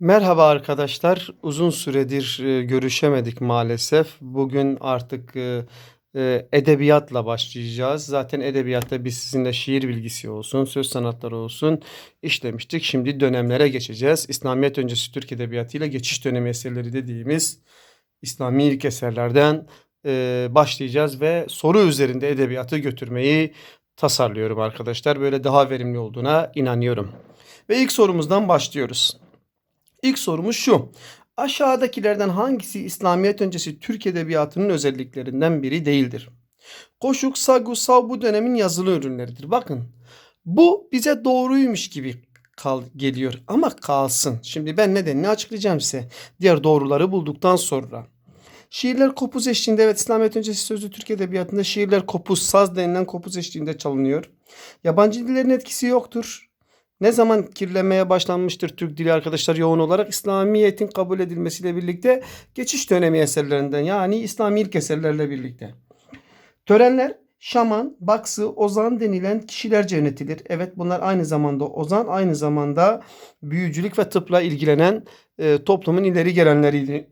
Merhaba arkadaşlar. Uzun süredir e, görüşemedik maalesef. Bugün artık e, e, edebiyatla başlayacağız. Zaten edebiyatta biz sizinle şiir bilgisi olsun, söz sanatları olsun işlemiştik. Şimdi dönemlere geçeceğiz. İslamiyet öncesi Türk Edebiyatı ile geçiş dönemi eserleri dediğimiz İslami ilk eserlerden başlayacağız ve soru üzerinde edebiyatı götürmeyi tasarlıyorum arkadaşlar. Böyle daha verimli olduğuna inanıyorum. Ve ilk sorumuzdan başlıyoruz. İlk sorumuz şu. Aşağıdakilerden hangisi İslamiyet öncesi Türk edebiyatının özelliklerinden biri değildir? Koşuk, sagu, sav bu dönemin yazılı ürünleridir. Bakın bu bize doğruymuş gibi kal geliyor ama kalsın. Şimdi ben nedenini açıklayacağım size. Diğer doğruları bulduktan sonra. Şiirler kopuz eşliğinde evet İslamiyet öncesi sözlü Türk edebiyatında şiirler kopuz, saz denilen kopuz eşliğinde çalınıyor. Yabancı dillerin etkisi yoktur. Ne zaman kirlenmeye başlanmıştır Türk dili arkadaşlar yoğun olarak İslamiyet'in kabul edilmesiyle birlikte geçiş dönemi eserlerinden yani İslami ilk eserlerle birlikte. Törenler şaman, baksı, ozan denilen kişilerce yönetilir. Evet bunlar aynı zamanda ozan, aynı zamanda büyücülük ve tıpla ilgilenen e, toplumun ileri gelenleriydi.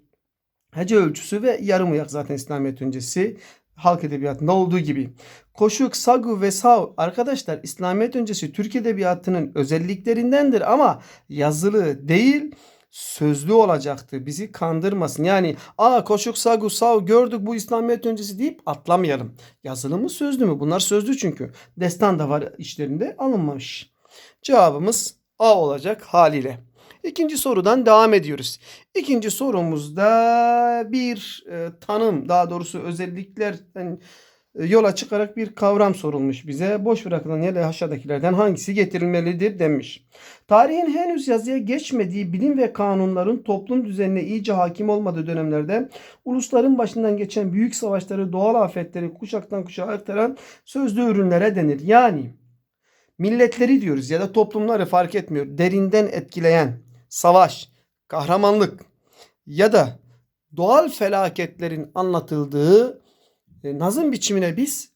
Hece ölçüsü ve yarım uyak zaten İslamiyet öncesi halk edebiyatında olduğu gibi. Koşuk, sagu ve sav arkadaşlar İslamiyet öncesi Türk edebiyatının özelliklerindendir ama yazılı değil sözlü olacaktı. Bizi kandırmasın. Yani aa koşuk, sagu, sav gördük bu İslamiyet öncesi deyip atlamayalım. Yazılı mı sözlü mü? Bunlar sözlü çünkü. Destan da var işlerinde alınmamış. Cevabımız A olacak haliyle. İkinci sorudan devam ediyoruz. İkinci sorumuzda bir e, tanım daha doğrusu özelliklerden e, yola çıkarak bir kavram sorulmuş bize. Boş bırakılan yerler aşağıdakilerden hangisi getirilmelidir demiş. Tarihin henüz yazıya geçmediği bilim ve kanunların toplum düzenine iyice hakim olmadığı dönemlerde ulusların başından geçen büyük savaşları, doğal afetleri kuşaktan kuşağa aktaran sözlü ürünlere denir. Yani milletleri diyoruz ya da toplumları fark etmiyor. Derinden etkileyen savaş, kahramanlık ya da doğal felaketlerin anlatıldığı e, nazım biçimine biz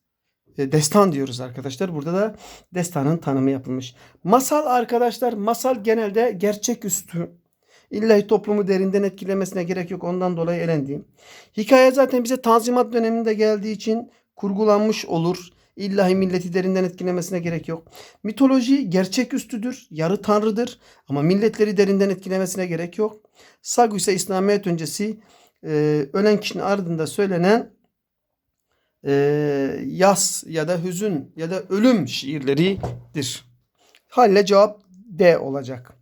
e, destan diyoruz arkadaşlar. Burada da destanın tanımı yapılmış. Masal arkadaşlar masal genelde gerçeküstü. İlla toplumu derinden etkilemesine gerek yok. Ondan dolayı elendi. Hikaye zaten bize Tanzimat döneminde geldiği için kurgulanmış olur. İllahi milleti derinden etkilemesine gerek yok. Mitoloji gerçeküstüdür, yarı tanrıdır ama milletleri derinden etkilemesine gerek yok. Sagu ise İslamiyet öncesi e, ölen kişinin ardında söylenen e, yas ya da hüzün ya da ölüm şiirleridir. Halle cevap D olacak.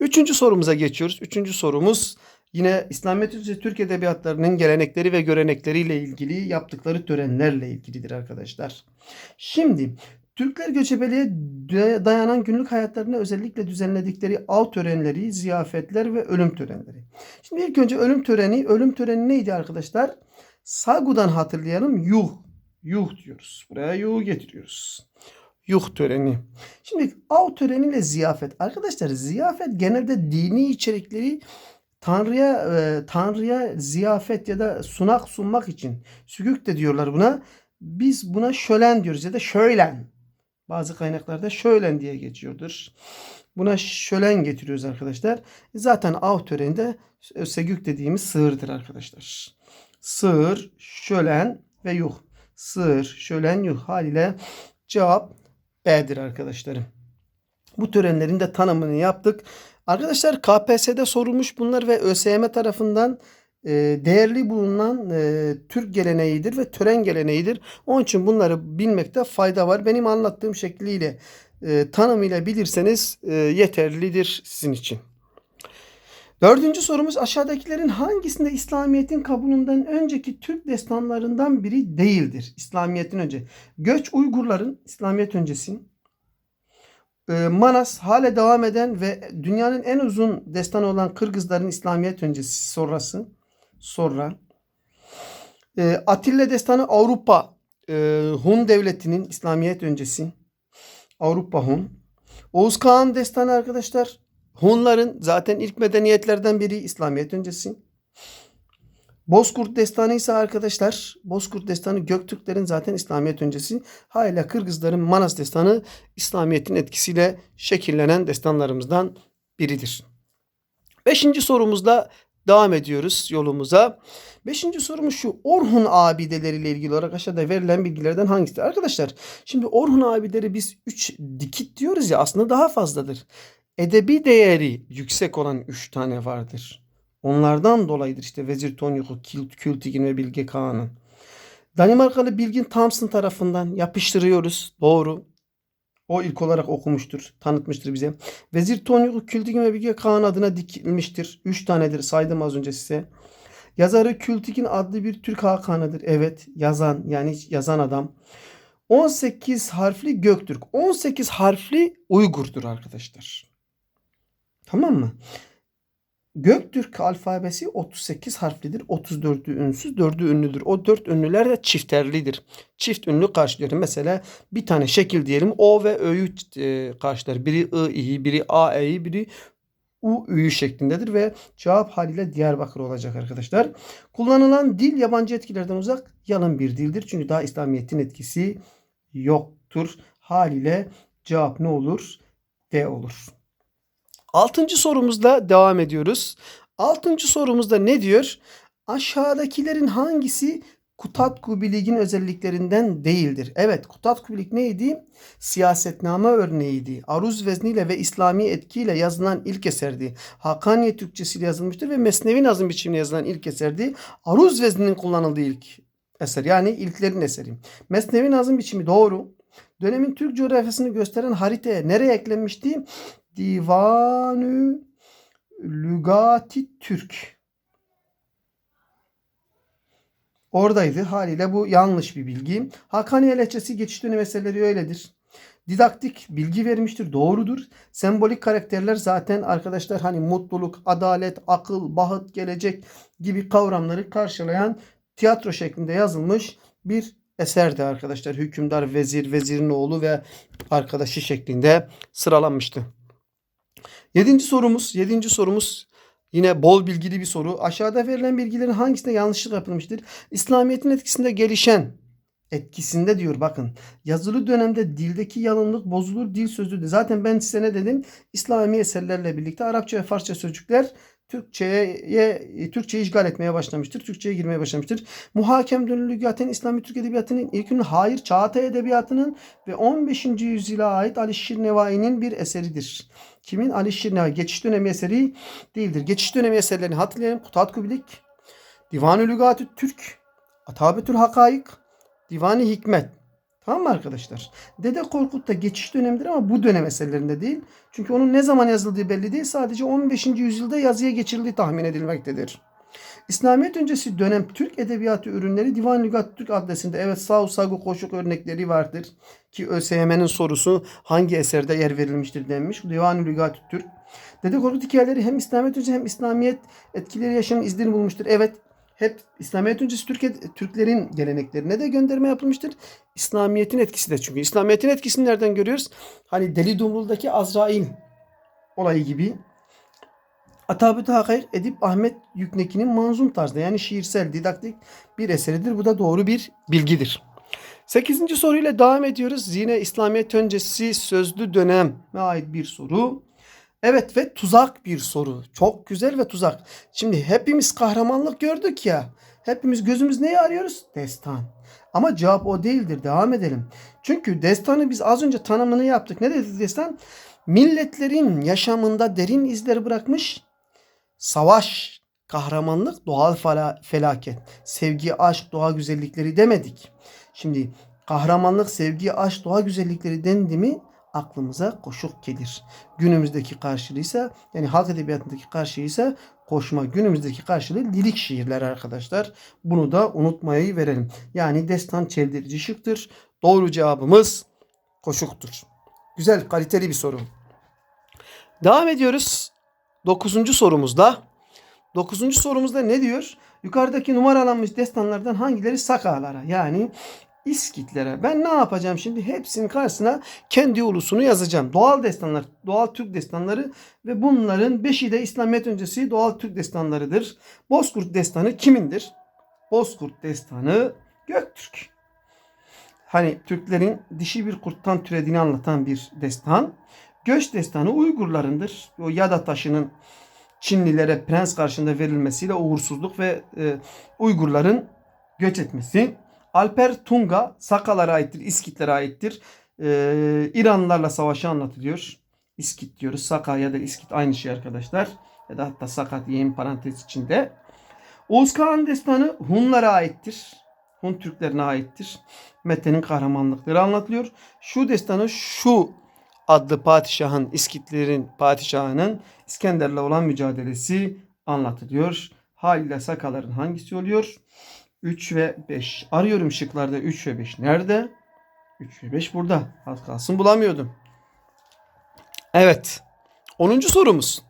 Üçüncü sorumuza geçiyoruz. Üçüncü sorumuz yine İslamiyet öncesi Türk edebiyatlarının gelenekleri ve görenekleriyle ilgili yaptıkları törenlerle ilgilidir arkadaşlar. Şimdi Türkler göçebeliğe dayanan günlük hayatlarına özellikle düzenledikleri av törenleri, ziyafetler ve ölüm törenleri. Şimdi ilk önce ölüm töreni, ölüm töreni neydi arkadaşlar? Sagu'dan hatırlayalım yuh. Yuh diyoruz. Buraya yuh getiriyoruz. Yuh töreni. Şimdi av töreniyle ziyafet. Arkadaşlar ziyafet genelde dini içerikleri Tanrı'ya e, Tanrı'ya ziyafet ya da sunak sunmak için sükük de diyorlar buna. Biz buna şölen diyoruz ya da şöylen. Bazı kaynaklarda şöylen diye geçiyordur. Buna şölen getiriyoruz arkadaşlar. Zaten av töreninde segük dediğimiz sığırdır arkadaşlar. Sığır, şölen ve yuh. Sığır, şölen, yuh haliyle cevap B'dir arkadaşlarım. Bu törenlerin de tanımını yaptık. Arkadaşlar KPSS'de sorulmuş bunlar ve ÖSYM tarafından e, değerli bulunan e, Türk geleneğidir ve tören geleneğidir. Onun için bunları bilmekte fayda var. Benim anlattığım şekliyle e, tanımıyla bilirseniz e, yeterlidir sizin için. Dördüncü sorumuz aşağıdakilerin hangisinde İslamiyet'in kabulünden önceki Türk destanlarından biri değildir? İslamiyet'in önce. Göç Uygurların İslamiyet öncesi. Ee, Manas hale devam eden ve dünyanın en uzun destanı olan Kırgızların İslamiyet öncesi sonrası. Sonra. Ee, Atilla destanı Avrupa e, Hun devletinin İslamiyet öncesi. Avrupa Hun. Oğuz Kağan destanı arkadaşlar Hunların zaten ilk medeniyetlerden biri İslamiyet öncesi. Bozkurt Destanı ise arkadaşlar Bozkurt Destanı Göktürklerin zaten İslamiyet öncesi. Hala Kırgızların Manas Destanı İslamiyet'in etkisiyle şekillenen destanlarımızdan biridir. Beşinci sorumuzla devam ediyoruz yolumuza. Beşinci sorumuz şu. Orhun abideleriyle ilgili olarak aşağıda verilen bilgilerden hangisidir? Arkadaşlar şimdi Orhun abideleri biz 3 dikit diyoruz ya aslında daha fazladır. Edebi değeri yüksek olan 3 tane vardır. Onlardan dolayıdır işte Vezir Tonyuk'u, Kültigin ve Bilge Kağan'ın. Danimarkalı Bilgin Thompson tarafından yapıştırıyoruz. Doğru. O ilk olarak okumuştur, tanıtmıştır bize. Vezir Tonyuk'u Kültigin ve Bilge Kağan adına dikilmiştir. Üç tanedir saydım az önce size. Yazarı Kültigin adlı bir Türk Hakanıdır. Evet yazan yani yazan adam. 18 harfli Göktürk. 18 harfli Uygur'dur arkadaşlar. Tamam mı? Göktürk alfabesi 38 harflidir. 34'ü ünsüz, 4'ü ünlüdür. O 4 ünlüler de çifterlidir. Çift ünlü karşılıyor. Mesela bir tane şekil diyelim. O ve Ö'yü e, karşılar. Biri İ'yi, biri A, E'yi, biri U, Ü'yü şeklindedir ve cevap haliyle Diyarbakır olacak arkadaşlar. Kullanılan dil yabancı etkilerden uzak yalın bir dildir. Çünkü daha İslamiyet'in etkisi yoktur. Haliyle cevap ne olur? D olur. Altıncı sorumuzla devam ediyoruz. Altıncı sorumuzda ne diyor? Aşağıdakilerin hangisi Kutatkubilik'in özelliklerinden değildir? Evet Kutatkubilik neydi? Siyasetname örneğiydi. Aruz vezniyle ve İslami etkiyle yazılan ilk eserdi. Hakaniye Türkçesiyle yazılmıştır ve Mesnevi nazım biçiminde yazılan ilk eserdi. Aruz vezninin kullanıldığı ilk eser yani ilklerin eseri. Mesnevi nazım biçimi doğru. Dönemin Türk coğrafyasını gösteren haritaya nereye eklenmişti? Divanı Lügati Türk. Oradaydı. Haliyle bu yanlış bir bilgi. Hakaniye lehçesi geçiş dönemi eserleri öyledir. Didaktik bilgi vermiştir. Doğrudur. Sembolik karakterler zaten arkadaşlar hani mutluluk, adalet, akıl, baht, gelecek gibi kavramları karşılayan tiyatro şeklinde yazılmış bir eserdi arkadaşlar. Hükümdar, vezir, vezirin oğlu ve arkadaşı şeklinde sıralanmıştı. Yedinci sorumuz, yedinci sorumuz yine bol bilgili bir soru. Aşağıda verilen bilgilerin hangisinde yanlışlık yapılmıştır? İslamiyet'in etkisinde gelişen etkisinde diyor bakın. Yazılı dönemde dildeki yalınlık bozulur, dil sözlüğü. Zaten ben size ne dedim? İslami eserlerle birlikte Arapça ve Farsça sözcükler Türkçe'ye Türkçeyi işgal etmeye başlamıştır. Türkçe'ye girmeye başlamıştır. Muhakem dönülügaten İslami Türk Edebiyatı'nın ilk Hayır Çağatay Edebiyatı'nın ve 15. yüzyıla ait Ali Şirnevai'nin bir eseridir. Kimin? Ali Şirnevai. Geçiş dönemi eseri değildir. Geçiş dönemi eserlerini hatırlayalım. Kutat Kubilik, Divan-ı Lügatü Türk, Atabetül Hakaik, Divan-ı Hikmet. Tamam mı arkadaşlar? Dede Korkut da geçiş dönemidir ama bu dönem eserlerinde değil. Çünkü onun ne zaman yazıldığı belli değil. Sadece 15. yüzyılda yazıya geçirildiği tahmin edilmektedir. İslamiyet öncesi dönem Türk edebiyatı ürünleri Divan Lügat Türk adresinde evet Sav Sagu Koşuk örnekleri vardır. Ki ÖSYM'nin sorusu hangi eserde yer verilmiştir denmiş. Divan Lügat Türk. Dede Korkut hikayeleri hem İslamiyet öncesi hem İslamiyet etkileri yaşayan izlerini bulmuştur. Evet hep İslamiyet öncesi Türkiye, Türklerin geleneklerine de gönderme yapılmıştır. İslamiyet'in etkisi de çünkü. İslamiyet'in etkisini nereden görüyoruz? Hani Deli Dumrul'daki Azrail olayı gibi. Atabüt Hakayr Edip Ahmet Yükneki'nin manzum tarzda yani şiirsel didaktik bir eseridir. Bu da doğru bir bilgidir. Sekizinci soruyla devam ediyoruz. Yine İslamiyet öncesi sözlü döneme ait bir soru. Evet ve tuzak bir soru. Çok güzel ve tuzak. Şimdi hepimiz kahramanlık gördük ya. Hepimiz gözümüz neyi arıyoruz? Destan. Ama cevap o değildir. Devam edelim. Çünkü destanı biz az önce tanımını yaptık. Ne dedi destan? Milletlerin yaşamında derin izler bırakmış savaş, kahramanlık, doğal felaket, sevgi, aşk, doğa güzellikleri demedik. Şimdi kahramanlık, sevgi, aşk, doğa güzellikleri dendi mi aklımıza koşuk gelir. Günümüzdeki karşılığı ise yani halk edebiyatındaki karşılığı ise koşma. Günümüzdeki karşılığı lirik şiirler arkadaşlar. Bunu da unutmayı verelim. Yani destan çeldirici şıktır. Doğru cevabımız koşuktur. Güzel kaliteli bir soru. Devam ediyoruz. Dokuzuncu sorumuzda. Dokuzuncu sorumuzda ne diyor? Yukarıdaki numaralanmış destanlardan hangileri sakalara yani İskitlere. Ben ne yapacağım şimdi? Hepsinin karşısına kendi ulusunu yazacağım. Doğal destanlar, doğal Türk destanları ve bunların beşi de İslamiyet öncesi doğal Türk destanlarıdır. Bozkurt destanı kimindir? Bozkurt destanı Göktürk. Hani Türklerin dişi bir kurttan türediğini anlatan bir destan. Göç destanı Uygurlarındır. O Yada taşının Çinlilere prens karşında verilmesiyle uğursuzluk ve e, Uygurların göç etmesi. Alper Tunga Sakalara aittir, İskitlere aittir. E, İranlılarla savaşı anlatılıyor. İskit diyoruz. Saka ya da İskit aynı şey arkadaşlar. Ya da hatta Sakat diyeyim parantez içinde. Oğuz Kağan destanı Hunlara aittir. Hun Türklerine aittir. Mete'nin kahramanlıkları anlatılıyor. Şu destanı şu adlı padişahın, İskitlerin padişahının İskender'le olan mücadelesi anlatılıyor. Haliyle Sakaların hangisi oluyor? 3 ve 5. Arıyorum şıklarda 3 ve 5 nerede? 3 ve 5 burada. Az kalsın bulamıyordum. Evet. 10. sorumuz.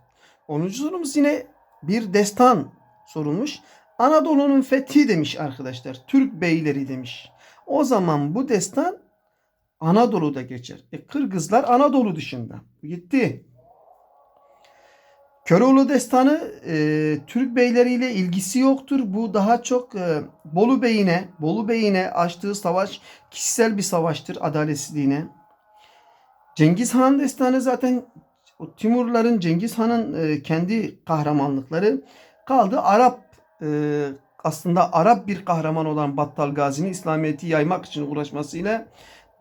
10. sorumuz yine bir destan sorulmuş. Anadolu'nun fethi demiş arkadaşlar. Türk beyleri demiş. O zaman bu destan Anadolu'da geçer. E, Kırgızlar Anadolu dışında. Gitti. Köroğlu destanı e, Türk beyleriyle ilgisi yoktur. Bu daha çok e, Bolu Bey'ine, Bolu Bey'ine açtığı savaş kişisel bir savaştır adaletsizliğine. Cengiz Han destanı zaten Timurların Cengiz Han'ın e, kendi kahramanlıkları kaldı. Arap e, aslında Arap bir kahraman olan Battal Gazi'nin İslamiyet'i yaymak için uğraşmasıyla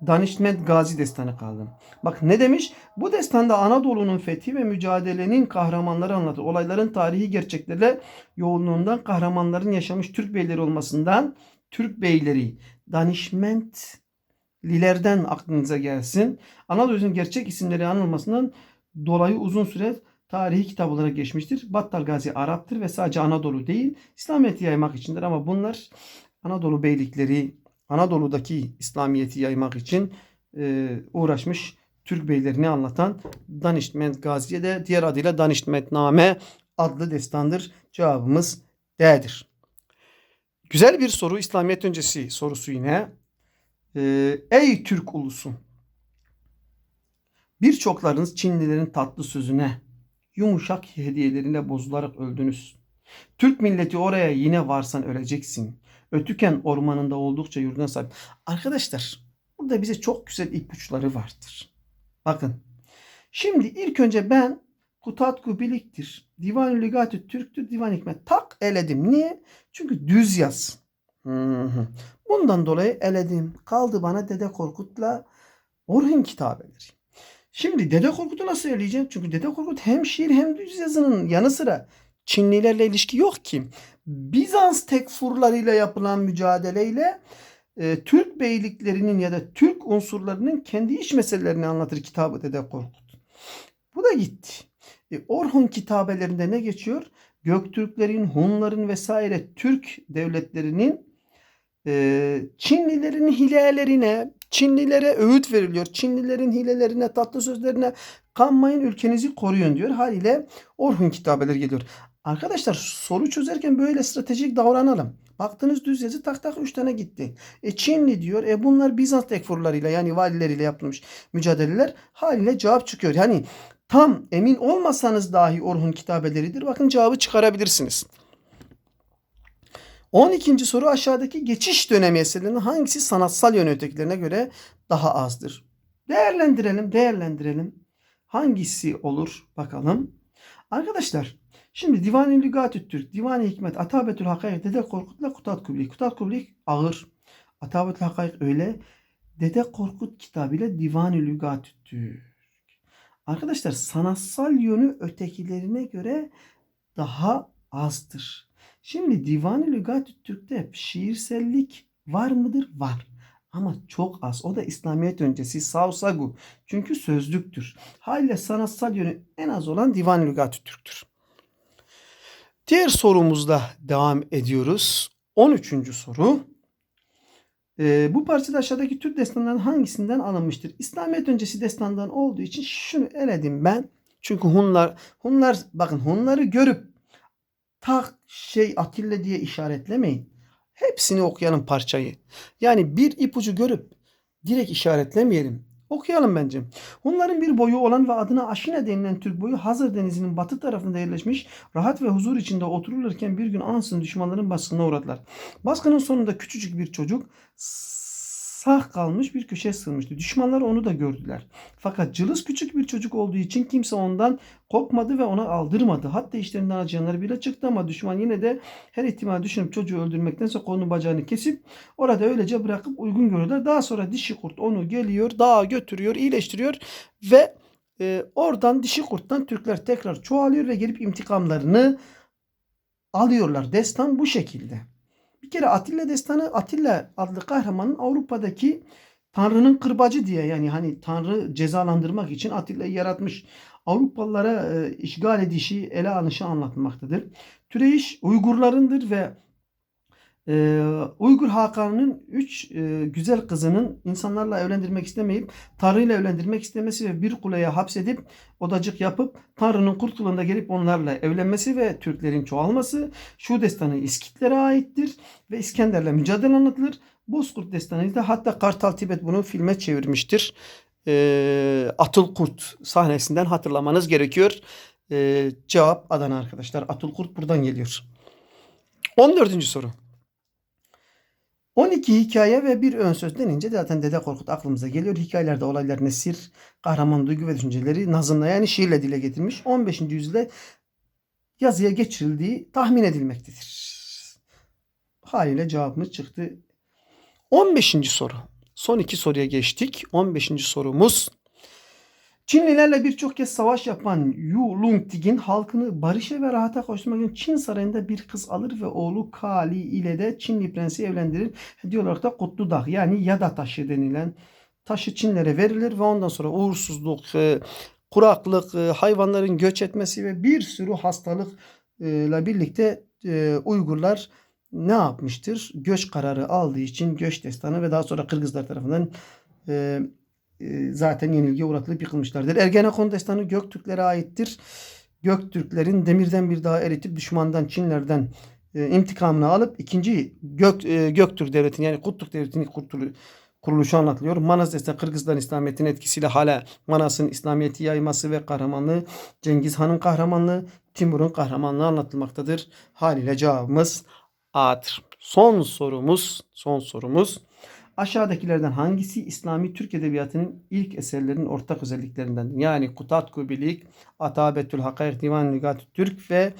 Danişment Gazi destanı kaldı. Bak ne demiş? Bu destanda Anadolu'nun fethi ve mücadelenin kahramanları anlatır. Olayların tarihi gerçeklerle yoğunluğundan kahramanların yaşamış Türk beyleri olmasından Türk beyleri Danişmentlilerden aklınıza gelsin. Anadolu'nun gerçek isimleri anılmasından dolayı uzun süre tarihi kitap olarak geçmiştir. Battal Gazi Arap'tır ve sadece Anadolu değil İslamiyet'i yaymak içindir ama bunlar Anadolu beylikleri Anadolu'daki İslamiyet'i yaymak için e, uğraşmış Türk beylerini anlatan Danişment Gazi'ye de diğer adıyla Danişmentname adlı destandır. Cevabımız D'dir. Güzel bir soru İslamiyet öncesi sorusu yine. E, Ey Türk ulusu! Birçoklarınız Çinlilerin tatlı sözüne, yumuşak hediyelerine bozularak öldünüz. Türk milleti oraya yine varsan öleceksin. Ötüken ormanında oldukça yurduna sahip. Arkadaşlar burada bize çok güzel ipuçları vardır. Bakın. Şimdi ilk önce ben Kutatku Bilik'tir. Divan-ı Lügatü Türk'tür. Divan Hikmet. Tak eledim. Niye? Çünkü düz yaz. Bundan dolayı eledim. Kaldı bana Dede Korkut'la Orhun kitabeleri. Şimdi Dede Korkut'u nasıl eleyeceğim? Çünkü Dede Korkut hem şiir hem düz yazının yanı sıra Çinlilerle ilişki yok ki. Bizans tekfurlarıyla yapılan mücadeleyle e, Türk beyliklerinin ya da Türk unsurlarının kendi iç meselelerini anlatır kitabı Dede Korkut. Bu da gitti. E, Orhun kitabelerinde ne geçiyor? Göktürklerin, Hunların vesaire Türk devletlerinin e, Çinlilerin hilelerine, Çinlilere öğüt veriliyor. Çinlilerin hilelerine, tatlı sözlerine kanmayın ülkenizi koruyun diyor. Haliyle Orhun kitabeleri geliyor. Arkadaşlar soru çözerken böyle stratejik davranalım. Baktınız düz yazı tak tak 3 tane gitti. E Çinli diyor. E bunlar Bizans tekfurlarıyla yani valileriyle yapılmış mücadeleler haliyle cevap çıkıyor. Yani tam emin olmasanız dahi Orhun kitabeleridir. Bakın cevabı çıkarabilirsiniz. 12. soru aşağıdaki geçiş dönemi eserlerinin hangisi sanatsal yön ötekilerine göre daha azdır? Değerlendirelim, değerlendirelim. Hangisi olur bakalım. Arkadaşlar şimdi Divan-ı Lügatü Türk, Divan-ı Hikmet, Atabetül Hakayık, Dede Korkut'la Kutat Kublik. Kutat Kublik ağır. Atabetül Hakayık öyle. Dede Korkut kitabıyla Divan-ı Lügatü Türk. Arkadaşlar sanatsal yönü ötekilerine göre daha azdır. Şimdi Divan-ı Lügat-ı Türk'te şiirsellik var mıdır? Var. Ama çok az. O da İslamiyet öncesi Savsagu. Çünkü sözlüktür. Haliyle sanatsal yönü en az olan Divan-ı Lügat-ı Türk'tür. Diğer sorumuzda devam ediyoruz. 13. soru. Ee, bu parçada aşağıdaki Türk destanlarının hangisinden alınmıştır? İslamiyet öncesi destandan olduğu için şunu eledim ben. Çünkü Hunlar, Hunlar bakın Hunları görüp tak şey Atilla diye işaretlemeyin. Hepsini okuyalım parçayı. Yani bir ipucu görüp direkt işaretlemeyelim. Okuyalım bence. Hunların bir boyu olan ve adına Aşine denilen Türk boyu Hazır Denizi'nin batı tarafında yerleşmiş, rahat ve huzur içinde otururlarken bir gün ansızın düşmanların baskınına uğradılar. Baskının sonunda küçücük bir çocuk sağ kalmış bir köşeye sığınmıştı. Düşmanlar onu da gördüler. Fakat cılız küçük bir çocuk olduğu için kimse ondan korkmadı ve ona aldırmadı. Hatta işlerinden acıyanları bile çıktı ama düşman yine de her ihtimal düşünüp çocuğu öldürmektense kolunu bacağını kesip orada öylece bırakıp uygun görürler. Daha sonra dişi kurt onu geliyor, dağa götürüyor, iyileştiriyor ve e, oradan dişi kurttan Türkler tekrar çoğalıyor ve gelip intikamlarını alıyorlar. Destan bu şekilde. Bir kere Atilla destanı Atilla adlı kahramanın Avrupa'daki Tanrı'nın kırbacı diye yani hani Tanrı cezalandırmak için Atilla'yı yaratmış. Avrupalılara e, işgal edişi, ele alınışı anlatmaktadır. Türeyiş Uygurlarındır ve e, Uygur Hakan'ın üç e, güzel kızının insanlarla evlendirmek istemeyip Tanrı ile evlendirmek istemesi ve bir kuleye hapsedip odacık yapıp Tanrı'nın kurtulunda gelip onlarla evlenmesi ve Türklerin çoğalması şu destanı İskitlere aittir ve İskender'le mücadele anlatılır. Bozkurt destanı da hatta Kartal Tibet bunu filme çevirmiştir. E, Atıl Kurt sahnesinden hatırlamanız gerekiyor. E, cevap Adana arkadaşlar. Atıl Kurt buradan geliyor. 14. soru. 12 hikaye ve bir ön söz denince zaten Dede Korkut aklımıza geliyor. Hikayelerde olaylar nesir, kahraman duygu ve düşünceleri nazımla yani şiirle dile getirmiş. 15. yüzyılda yazıya geçirildiği tahmin edilmektedir. Haliyle cevabımız çıktı. 15. soru. Son iki soruya geçtik. 15. sorumuz. Çinlilerle birçok kez savaş yapan Yu Lungtig'in halkını barışa ve rahata koşturmak için Çin sarayında bir kız alır ve oğlu Kali ile de Çinli prensi evlendirir. Diyorlar da Kutlu Dağ yani Yada taşı denilen taşı Çinlere verilir ve ondan sonra uğursuzluk, e, kuraklık, e, hayvanların göç etmesi ve bir sürü hastalıkla birlikte e, Uygurlar ne yapmıştır? Göç kararı aldığı için göç destanı ve daha sonra Kırgızlar tarafından zaten yenilgiye uğratılıp yıkılmışlardır. Ergenekon destanı Göktürklere aittir. Göktürklerin demirden bir dağı eritip düşmandan Çinlerden e, intikamını alıp ikinci Gök, e, Göktürk devletini yani Kutluk devletini kurtulu, kuruluşu anlatılıyor. Manas destanı Kırgızların İslamiyet'in etkisiyle hala Manas'ın İslamiyet'i yayması ve kahramanlığı Cengiz Han'ın kahramanlığı Timur'un kahramanlığı anlatılmaktadır. Haliyle cevabımız A'dır. Son sorumuz, son sorumuz. Aşağıdakilerden hangisi İslami Türk Edebiyatı'nın ilk eserlerinin ortak özelliklerinden? Yani Kutat Kubilik, Atabetül Hakayr, Divan Lügat Türk ve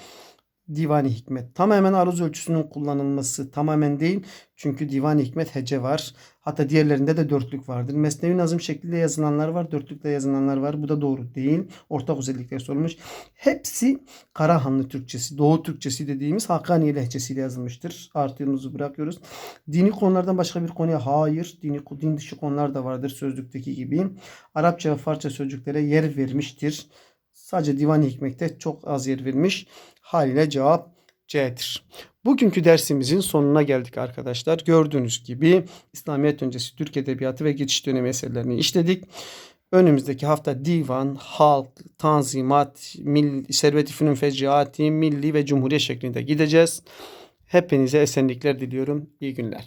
Divani Hikmet. Tamamen aruz ölçüsünün kullanılması tamamen değil. Çünkü Divani Hikmet hece var. Hatta diğerlerinde de dörtlük vardır. Mesnevi Nazım şeklinde yazılanlar var. Dörtlükle yazılanlar var. Bu da doğru değil. Ortak özellikler sorulmuş. Hepsi Karahanlı Türkçesi, Doğu Türkçesi dediğimiz Hakkani lehçesiyle yazılmıştır. Artığımızı bırakıyoruz. Dini konulardan başka bir konuya hayır. Dini, din dışı konular da vardır sözlükteki gibi. Arapça ve Farsça sözcüklere yer vermiştir. Sadece Divan-ı Hikmet'te çok az yer verilmiş. Haliyle cevap C'dir. Bugünkü dersimizin sonuna geldik arkadaşlar. Gördüğünüz gibi İslamiyet öncesi Türk Edebiyatı ve geçiş dönemi eserlerini işledik. Önümüzdeki hafta divan, halk, tanzimat, servet-i fünun fecaati, milli ve cumhuriyet şeklinde gideceğiz. Hepinize esenlikler diliyorum. İyi günler.